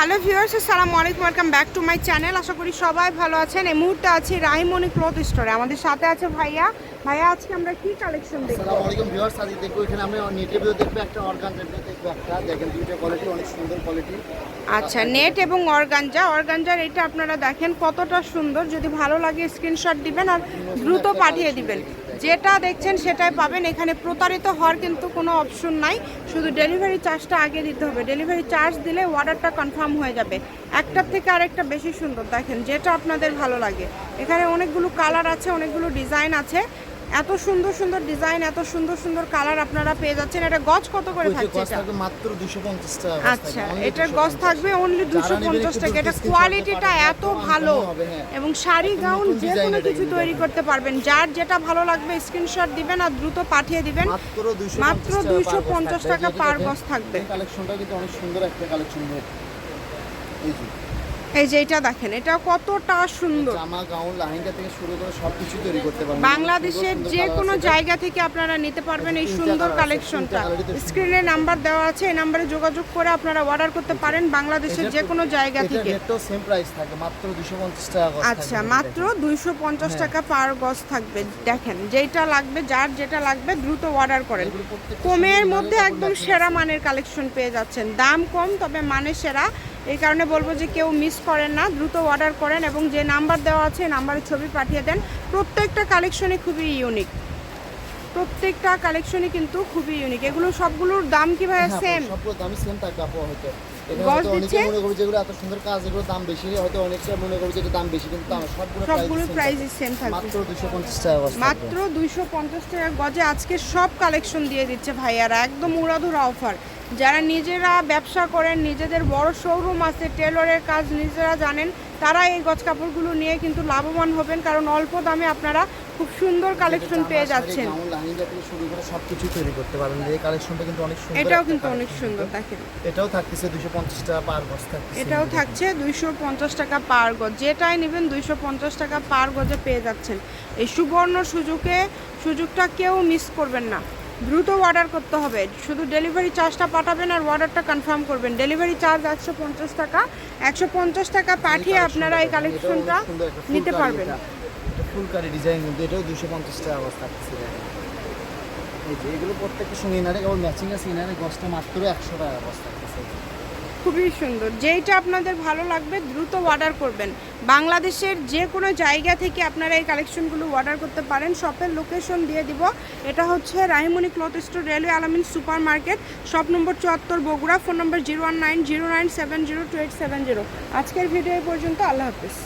Hello viewers আসসালামু আলাইকুম welcome back to my channel. আশা করি সবাই ভালো আছেন। এই মুহূর্তে আছি রাহিমণি ক্লথ স্টোরে। আমাদের সাথে আছে ভাইয়া। ভাইয়া আজকে আমরা কি কালেকশন দেখব? আসসালামু আলাইকুম ভিউয়ার্স আজ দেখব এখানে আমরা নেটের ভিডিও দেখব একটা অর্গান দেখব একটা। দেখেন দুইটা কোয়ালিটি অনেক সুন্দর কোয়ালিটি আচ্ছা নেট এবং অর্গানজা। অর্গানজার এটা আপনারা দেখেন কতটা সুন্দর। যদি ভালো লাগে স্ক্রিনশট দিবেন আর দ্রুত পাঠিয়ে দিবেন। যেটা দেখছেন সেটাই পাবেন। এখানে প্রতারিত হওয়ার কিন্তু কোনো অপশন নাই। শুধু ডেলিভারি চার্জটা আগে দিতে হবে। ডেলিভারি চার্জ দিলে অর্ডারটা কনফার্ম হয়ে যাবে। একটার থেকে আরেকটা বেশি সুন্দর। দেখেন, যেটা আপনাদের ভালো লাগে। এখানে অনেকগুলো কালার আছে, অনেকগুলো ডিজাইন আছে। এত সুন্দর সুন্দর ডিজাইন এত সুন্দর সুন্দর কালার আপনারা পেয়ে যাচ্ছেন। এটা গজ কত করে থাকছে এটা? মাত্র 250 টাকা আচ্ছা 250 গজ থাকবে অনলি দুশো যারা নেবেন পঞ্চাশ একটু টাকা। এটা কোয়ালিটিটা এত ভালো হ্যাঁ। এবং শাড়ি গাউন যে কোনো কিছু তৈরি করতে পারবেন। যার যেটা ভালো লাগবে স্ক্রিনশট দিবেন আর দ্রুত পাঠিয়ে দিবেন। মাত্র 250 মাত্র টাকা 250 টাকা গজ থাকবে। কালেকশনটা কিন্তু অনেক সুন্দর একটা কালেকশন এই যে। এই যে এটা দেখেন এটা কতটা সুন্দর। জামা গাউন লাহেঙ্গা থেকে শুরু করে সবকিছু তৈরি করতে পারবেন। বাংলাদেশের যে কোনো জায়গা থেকে আপনারা নিতে পারবেন এই সুন্দর কালেকশনটা। স্ক্রিনে নাম্বার দেওয়া আছে এই নাম্বারে যোগাযোগ করে আপনারা অর্ডার করতে পারেন বাংলাদেশের যে কোনো জায়গা থেকে। রেটটাও সেম প্রাইস থাকে মাত্র 250 টাকা গজ আচ্ছা মাত্র দুইশো পঞ্চাশ হ্যাঁ। টাকা পার গজ থাকবে। দেখেন যেটা লাগবে যার যেটা লাগবে দ্রুত অর্ডার করেন। কমের মধ্যে একদম সেরা মানের কালেকশন পেয়ে যাচ্ছেন। দাম কম তবে মানে সেরা। এই কারণে বলব যে কেউ মিস করেন না দ্রুত অর্ডার করেন এবং যে নাম্বার দেওয়া আছে নাম্বারে ছবি পাঠিয়ে দেন। প্রত্যেকটা কালেকশনই খুবই ইউনিক প্রত্যেকটা কালেকশনই কিন্তু খুবই ইউনিক এগুলো সবগুলোর দাম কি ভাইয়া হ্যাঁ, সেম সবগুলো দামই সেম থাকবে আপু হয়তো। গজ দিচ্ছে? মনে করবে যেগুলো এত সুন্দর কাজ এগুলো দাম বেশি হয়তো অনেকটা মনে করবে যে দাম বেশি কিন্তু দাম সবগুলো সবগুলো প্রাইস সেম থাকবে। মাত্র 250 টাকা মাত্র দুইশো পঞ্চাশ টাকা গজে আজকে সব কালেকশন দিয়ে দিচ্ছে ভাইয়ারা। একদম উড়াধুরা অফার যারা নিজেরা ব্যবসা করেন নিজেদের বড় শোরুম আছে টেলরের কাজ নিজেরা জানেন তারা এই গজ কাপড়গুলো নিয়ে কিন্তু লাভবান হবেন কারণ অল্প দামে আপনারা খুব সুন্দর কালেকশন পেয়ে যাচ্ছেন। সবকিছু তৈরি করতে পারবেন এই কালেকশনটা কিন্তু অনেক সুন্দর এটাও কিন্তু অনেক সুন্দর। দেখেন। এটাও থাকতেছে 250 টাকা পার গজ এটাও থাকছে দুইশো পঞ্চাশ টাকা পার গজ যেটাই নেবেন দুইশো পঞ্চাশ টাকা পার গজে পেয়ে যাচ্ছেন। এই সুবর্ণ সুযোগে সুযোগটা কেউ মিস করবেন না। দ্রুত অর্ডার করতে হবে। শুধু ডেলিভারি চার্জটা পাঠাবেন আর অর্ডারটা কনফার্ম করবেন। ডেলিভারি চার্জ একশো পঞ্চাশ টাকা। একশো পঞ্চাশ টাকা পাঠিয়ে আপনারা এই কালেকশনটা নিতে পারবেন। ফুলকারি ডিজাইন কিন্তু এটাও 250 টাকা গজ থাকতেছে এই যে এগুলো প্রত্যেকটা সঙ্গে রে কেবল ম্যাচিং আছে ইনারে গসটা মাত্র 100 টাকা অবস্থা খুবই সুন্দর। যেইটা আপনাদের ভালো লাগবে, দ্রুত অর্ডার করবেন। বাংলাদেশের যে কোনো জায়গা থেকে আপনারা এই কালেকশনগুলো অর্ডার করতে পারেন। শপের লোকেশন দিয়ে দিব। এটা হচ্ছে Rahimoni cloth store railway Alamin super market shop number চুয়াত্তর, Bogura phone number zero one nine zero nine seven zero two eight seven zero আজকের ভিডিও পর্যন্ত, আল্লাহ হাফিজ।